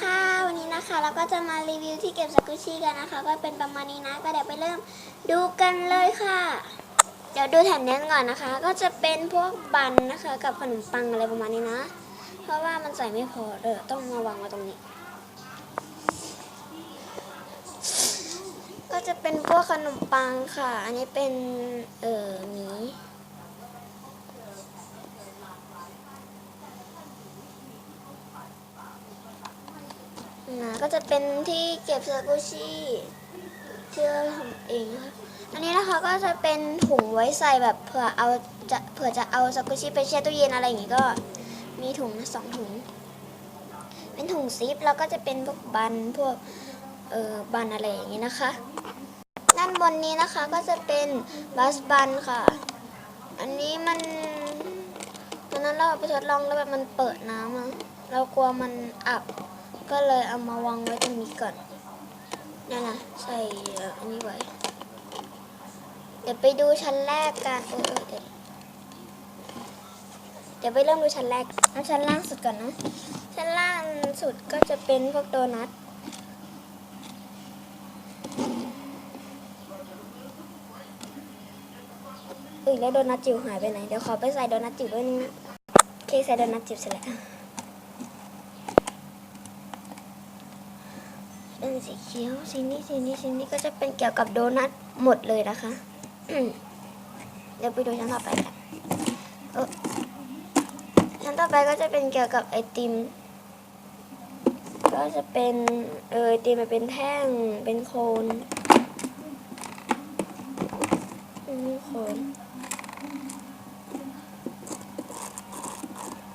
ค่ะ วันนี้นะคะเราก็จะมารีวิวที่เก็บสกุชี่กันนะคะ ก็เป็นประมาณนี้นะ ก็เดี๋ยวไปเริ่มดูกันเลยค่ะ เดี๋ยวดูแถบนี้ก่อนนะคะ ก็จะเป็นพวกบันนะคะ กับขนมปังอะไรประมาณนี้นะ เพราะว่ามันใส่ไม่พอเออต้องมาวางไว้ตรงนี้ ก็จะเป็นพวกขนมปังค่ะ อันนี้เป็นเออหมี นะก็จะเป็นที่เก็บสกุชี่ที่เราทำเองนะคะอันนี้นะคะก็จะเป็นถุงไว้ใส่แบบเผื่อเอาจะเผื่อจะเอาสกุชี่ไปแช่ตู้เย็นอะไรอย่างงี้ก็มีถุงสองถุง เป็นถุงซิปแล้วก็จะเป็นพวกบันพวกเอ่อบันอะไรอย่างงี้นะคะ ด้านบนนี้นะคะก็จะเป็นบัสบันค่ะ อันนี้มันตอนนั้นเราไปทดลองแล้วแบบมันเปิดน้ำเรากลัวมันอับ ก็เลยเอามาวางไว้ตรงนี้ก่อนเนี่ยนะใส่เอ่ออันนี้ไว้ เดี๋ยวไปดูชั้นแรกกันเออเออเดี๋ยวเดี๋ยวไปเริ่มดูชั้นแรกเอาชั้นล่างสุดก่อนนะ ชั้นล่างสุดก็จะเป็นพวกโดนัทเอ้ยแล้วโดนัทจิ๋วหายไปไหน เดี๋ยวขอไปใส่โดนัทจิ๋วด้วยนึงนะโอเคใส่โดนัทจิ๋วเสร็จแล้ว เป็นสีเขียวสีนี้สีนี้สีนี้ก็จะเป็นเกี่ยวกับโดนัทหมดเลยนะคะ เดี๋ยวไปดูชั้นต่อไปกันเออชั้นต่อไปก็จะเป็นเกี่ยวกับไอติม ก็จะเป็นเออไอติมมันเป็นแท่งเป็นโคนอืมโคน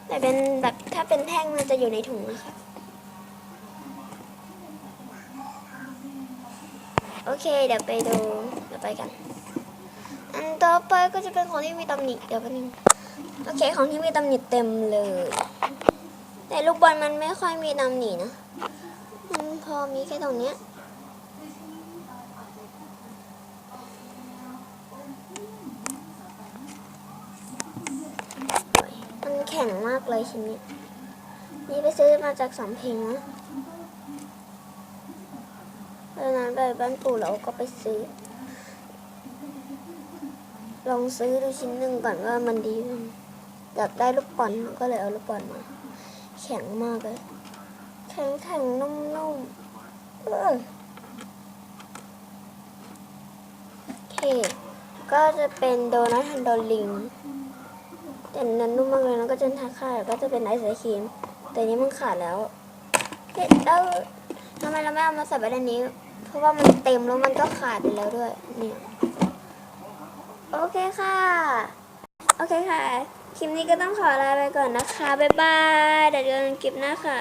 แต่เป็นแบบถ้าเป็นแท่งมันจะอยู่ในถุงนะคะ โอเค เดี๋ยวไปดูเดี๋ยวไปกัน อันต่อไปก็จะเป็นของที่มีตำหนิเดี๋ยวแป๊บนึงโอเค ของที่มีตำหนิเต็มเลย แต่ลูกบอลมันไม่ค่อยมีตำหนินะมันพอมีแค่ตรงเนี้ยมันแข็งมากเลยชิ้นนี้ นี่ไปซื้อมาจากสำเพ็งนะ ตอนนั้นไปบ้านปู่เราก็ไปซื้อ ลองซื้อดูชิ้นหนึ่งก่อนว่ามันดีอยากได้ลูกบอลก็เลยเอาลูกบอลมา แข็งมากเลยแข็งแข็งนุ่มๆเออโอเคก็จะเป็นโดนัทฮันโดลิงแต่นั้นนุ่มมากเลยแล้วก็จะทาค่าก็จะเป็นไอศครีมแต่นี้มันขาดแล้วเฮ้ยแล้ว ไมเราไม่เอามาใส่ไว้ในนี้ เพราะว่ามันเต็มแล้วมันก็ขาดไปแล้วด้วย นี่ โอเคค่ะ โอเคค่ะ คลิปนี้ก็ต้องขอลาไปก่อนนะคะ บ๊ายบายเดี๋ยวเจอกันคลิปหน้าค่ะ